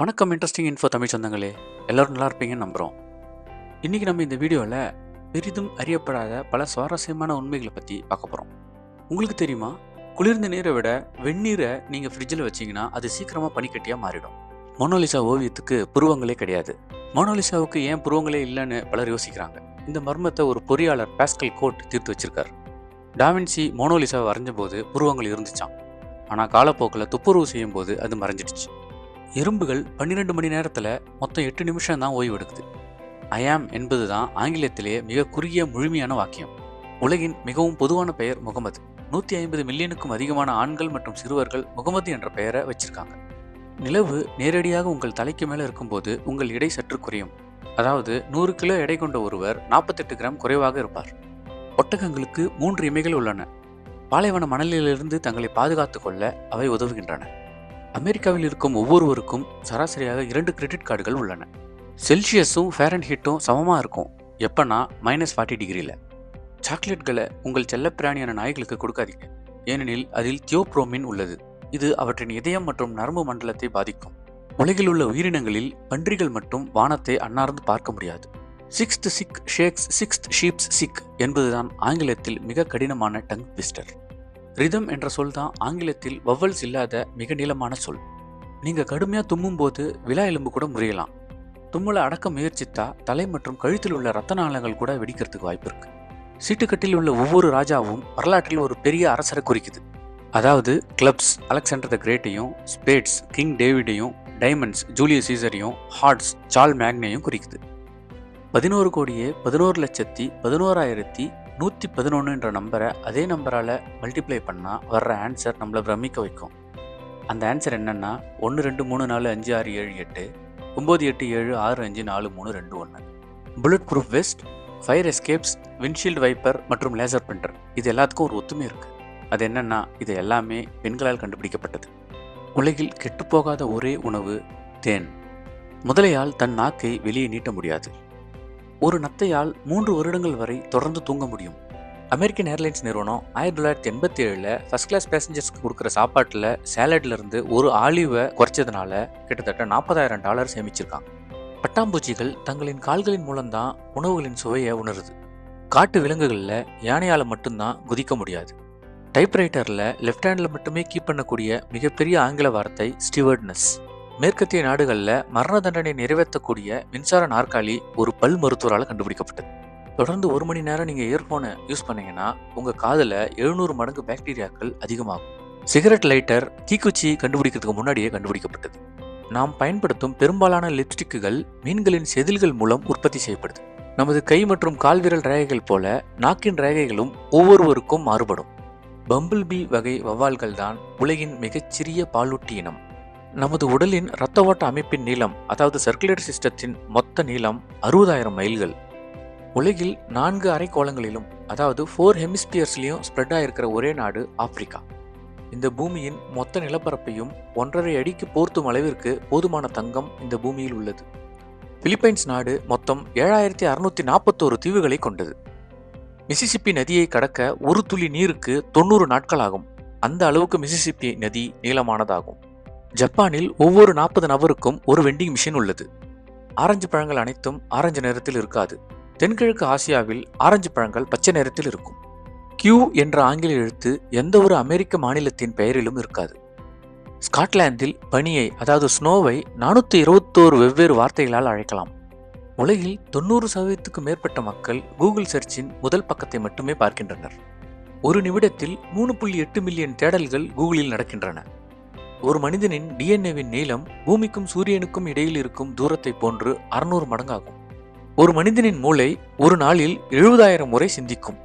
வணக்கம் interesting info Tamil சொந்தங்களே. எல்லோரும் நல்லா இருப்பீங்கன்னு நம்புகிறோம் இன்றைக்கி நம்ம இந்த வீடியோவில் பெரிதும் அறியப்படாத பல சுவாரஸ்யமான உண்மைகளை பற்றி பார்க்க போகிறோம் உங்களுக்கு தெரியுமா? குளிர்ந்த நீரை விட வெந்நீரை நீங்கள் ஃப்ரிட்ஜில் வச்சிங்கன்னா அது சீக்கிரமாக பனிக்கட்டியாக மாறிடும். மோனோலிசா ஓவியத்துக்கு புருவங்களே கிடையாது. மோனோலிசாவுக்கு ஏன் புருவங்களே இல்லைன்னு பலர் யோசிக்கிறாங்க. இந்த மர்மத்தை ஒரு பொறியாளர் பாஸ்கல் கோட் தீர்த்து வச்சிருக்கார். டாவின்சி மோனோலிசாவை வரைஞ்சபோது புருவங்கள் இருந்துச்சாம். ஆனால் காலப்போக்கில் துப்புரவு செய்யும்போது அது மறைஞ்சிடுச்சு. எறும்புகள் பன்னிரெண்டு மணி நேரத்தில் மொத்தம் எட்டு நிமிஷம் தான் ஓய்வு எடுக்குது. ஐயாம் என்பது தான் ஆங்கிலத்திலேயே மிக குறுகிய முழுமையான வாக்கியம். உலகின் மிகவும் பொதுவான பெயர் முகமது. நூற்றி ஐம்பது மில்லியனுக்கும் அதிகமான ஆண்கள் மற்றும் சிறுவர்கள் முகமது என்ற பெயரை வச்சிருக்காங்க. நிலவு நேரடியாக உங்கள் தலைக்கு மேலே இருக்கும்போது உங்கள் எடை சற்று குறையும். அதாவது நூறு கிலோ எடை கொண்ட ஒருவர் நாற்பத்தெட்டு கிராம் குறைவாக இருப்பார். ஒட்டகங்களுக்கு மூன்று இமைகள் உள்ளன. பாலைவன மணலிலிருந்து தங்களை பாதுகாத்துக் கொள்ள அவை உதவுகின்றன. அமெரிக்காவில் இருக்கும் ஒவ்வொருவருக்கும் சராசரியாக இரண்டு கிரெடிட் கார்டுகள் உள்ளன. செல்சியஸும் ஃபேரன்ஹீட்டும் சமமாக இருக்கும். எப்பன்னா மைனஸ் ஃபார்ட்டி டிகிரியில் சாக்லேட்களை உங்கள் செல்லப்பிராணியான நாய்களுக்கு கொடுக்காதீங்க. ஏனெனில் அதில் தியோப்ரோமின் உள்ளது. இது அவற்றின் இதயம் மற்றும் நரம்பு மண்டலத்தை பாதிக்கும். உலகில் உள்ள உயிரினங்களில் பன்றிகள் மட்டும் வானத்தை அன்னார்ந்து பார்க்க முடியாது. Sixth sick sheikh's sixth sheep's sick என்பதுதான் ஆங்கிலத்தில் மிக கடினமான டங் பிஸ்டர் ரிதம் என்ற சொல் தான் ஆங்கிலத்தில் வவ்வல்ஸ் இல்லாத மிக நீளமான சொல். நீங்கள் கடுமையாக தும்மும் போது விழா எலும்பு கூட முறியலாம். தும்மலை அடக்க முயற்சித்தா தலை மற்றும் கழுத்தில் உள்ள ரத்த நாளங்கள் கூட வெடிக்கிறதுக்கு வாய்ப்பு இருக்கு. சீட்டுக்கட்டில் உள்ள ஒவ்வொரு ராஜாவும் வரலாற்றில் ஒரு பெரிய அரசரை குறிக்குது. அதாவது கிளப்ஸ் அலெக்சாண்டர் த கிரேட்டையும் ஸ்பேட்ஸ் கிங் டேவிடையும் டைமண்ட்ஸ் ஜூலியஸ் சீசரையும் ஹார்ட்ஸ் சார்ல் மேக்னையும் குறிக்குது. பதினோரு கோடியே பதினோரு லட்சத்தி பதினோராயிரத்தி நூற்றி பதினொன்று என்ற நம்பரை அதே நம்பரால் மல்டிப்ளை பண்ணால் வர்ற ஆன்சர் நம்மளை பிரமிக்க வைக்கும். அந்த ஆன்சர் என்னென்னா ஒன்று ரெண்டு மூணு நாலு அஞ்சு ஆறு ஏழு எட்டு ஒம்பது எட்டு ஏழு ஆறு அஞ்சு நாலு மூணு ரெண்டு ஒன்று bulletproof vest fire escapes windshield wiper மற்றும் லேசர் பிரிண்டர் இது எல்லாத்துக்கும் ஒரு ஒத்துமை இருக்குது அது என்னென்னா இது எல்லாமே பெண்களால் கண்டுபிடிக்கப்பட்டது. உலகில் கெட்டுப்போகாத ஒரே உணவு தேன். முதலையால் தன் நாக்கை வெளியே நீட்ட முடியாது. ஒரு நத்தையால் மூன்று வருடங்கள் வரை தொடர்ந்து தூங்க முடியும். அமெரிக்கன் ஏர்லைன்ஸ் நிறுவனம் ஆயிரத்தி தொள்ளாயிரத்தி எண்பத்தி ஏழில் ஃபர்ஸ்ட் கிளாஸ் பேசஞ்சர்ஸ்க்கு கொடுக்குற சாப்பாட்டில் சேலட்லேருந்து ஒரு ஆலிவை குறைச்சதுனால கிட்டத்தட்ட நாற்பதாயிரம் டாலர் சேமிச்சிருக்காங்க. பட்டாம்பூச்சிகள் தங்களின் கால்களின் மூலம்தான் உணவுகளின் சுவையை உணருது. காட்டு விலங்குகளில் யானையால் மட்டும்தான் குதிக்க முடியாது. டைப்ரைட்டரில் லெஃப்ட் ஹேண்டில் மட்டுமே கீப் பண்ணக்கூடிய மிகப்பெரிய ஆங்கில வார்த்தை ஸ்டிவர்ட்னஸ் மேற்கத்திய நாடுகளில் மரண தண்டனை நிறைவேற்றக்கூடிய மின்சார நாற்காலி ஒரு பல் மருத்துவரால் கண்டுபிடிக்கப்பட்டது. தொடர்ந்து ஒரு மணி நேரம் நீங்கள் இயர்ஃபோனை யூஸ் பண்ணீங்கன்னா உங்கள் காதில் எழுநூறு மடங்கு பாக்டீரியாக்கள் அதிகமாகும். சிகரெட் லைட்டர் தீக்குச்சி கண்டுபிடிக்கிறதுக்கு முன்னாடியே கண்டுபிடிக்கப்பட்டது. நாம் பயன்படுத்தும் பெரும்பாலான லிப்ஸ்டிக்குகள் மீன்களின் செதில்கள் மூலம் உற்பத்தி செய்யப்படுது. நமது கை மற்றும் கால்விரல் ரேகைகள் போல நாக்கின் ரேகைகளும் ஒவ்வொருவருக்கும் மாறுபடும். பம்பிள் பி வகை வவ்வால்கள் தான் உலகின் மிகச்சிறிய பாலூட்டி இனம். நமது உடலின் இரத்த ஓட்ட அமைப்பின் நீளம் அதாவது சர்க்குலேட்டரி சிஸ்டத்தின் மொத்த நீளம் அறுபதாயிரம் மைல்கள். உலகில் நான்கு அரைக்கோளங்களிலும் அதாவது ஃபோர் ஹெமிஸ்பியர்ஸ்லையும் ஸ்ப்ரெட் ஆயிருக்கிற ஒரே நாடு ஆப்பிரிக்கா. இந்த பூமியின் மொத்த நிலப்பரப்பையும் ஒன்றரை அடிக்கு போர்த்தும் அளவிற்கு போதுமான தங்கம் இந்த பூமியில் உள்ளது. பிலிப்பைன்ஸ் நாடு மொத்தம் ஏழாயிரத்தி அறுநூத்தி நாற்பத்தோரு தீவுகளை கொண்டது. மிசிசிப்பி நதியை கடக்க ஒரு துளி நீருக்கு தொண்ணூறு நாட்கள் ஆகும். அந்த அளவுக்கு மிசிசிப்பி நதி நீளமானதாகும். ஜப்பானில் ஒவ்வொரு நாற்பது நபருக்கும் ஒரு வெண்டிங் மிஷின் உள்ளது. ஆரஞ்சு பழங்கள் அனைத்தும் ஆரஞ்சு நிறத்தில் இருக்காது. தென்கிழக்கு ஆசியாவில் ஆரஞ்சு பழங்கள் பச்சை நிறத்தில் இருக்கும். கியூ என்ற ஆங்கில எழுத்து எந்த ஒரு அமெரிக்க மாநிலத்தின் பெயரிலும் இருக்காது. ஸ்காட்லாந்தில் பனியை அதாவது ஸ்னோவை நானூற்றி இருபத்தோரு வெவ்வேறு வார்த்தைகளால் அழைக்கலாம். உலகில் தொண்ணூறு சதவீதத்துக்கு மேற்பட்ட மக்கள் கூகுள் சர்ச்சின் முதல் பக்கத்தை மட்டுமே பார்க்கின்றனர். ஒரு நிமிடத்தில் மூணு புள்ளி எட்டு மில்லியன் தேடல்கள் கூகுளில் நடக்கின்றன. ஒரு மனிதனின் டிஎன்ஏவின் நீளம் பூமிக்கும் சூரியனுக்கும் இடையில் இருக்கும் தூரத்தை போன்று அறுநூறு மடங்காகும். ஒரு மனிதனின் மூளை ஒரு நாளில் எழுபதாயிரம் முறை சிந்திக்கும்.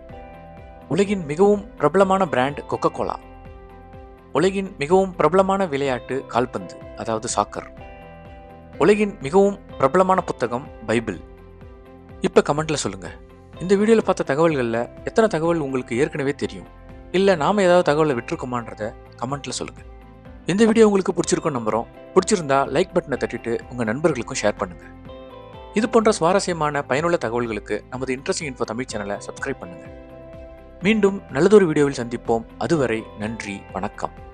உலகின் மிகவும் பிரபலமான பிராண்ட் கொக்கோ கோலா உலகின் மிகவும் பிரபலமான விளையாட்டு கால்பந்து அதாவது சாக்கர் உலகின் மிகவும் பிரபலமான புத்தகம் பைபிள். இப்போ கமெண்ட்ல சொல்லுங்க. இந்த வீடியோவில் பார்த்த தகவல்களில் எத்தனை தகவல் உங்களுக்கு ஏற்கனவே தெரியும்? இல்லை நாம ஏதாவது தகவலை விட்டுருக்கோமான்றத கமெண்ட்ல சொல்லுங்கள் இந்த வீடியோ உங்களுக்கு பிடிச்சிருக்கும் நம்புறோம். பிடிச்சிருந்தா லைக் பட்டனை தட்டிட்டு உங்கள் நண்பர்களுக்கும் ஷேர் பண்ணுங்கள் இது போன்ற சுவாரஸ்யமான பயனுள்ள தகவல்களுக்கு நமது இன்ட்ரெஸ்டிங் இன்ஃபோ தமிழ் சேனலை சப்ஸ்கிரைப் பண்ணுங்கள் மீண்டும் நல்லதொரு வீடியோவில் சந்திப்போம். அதுவரை நன்றி வணக்கம்.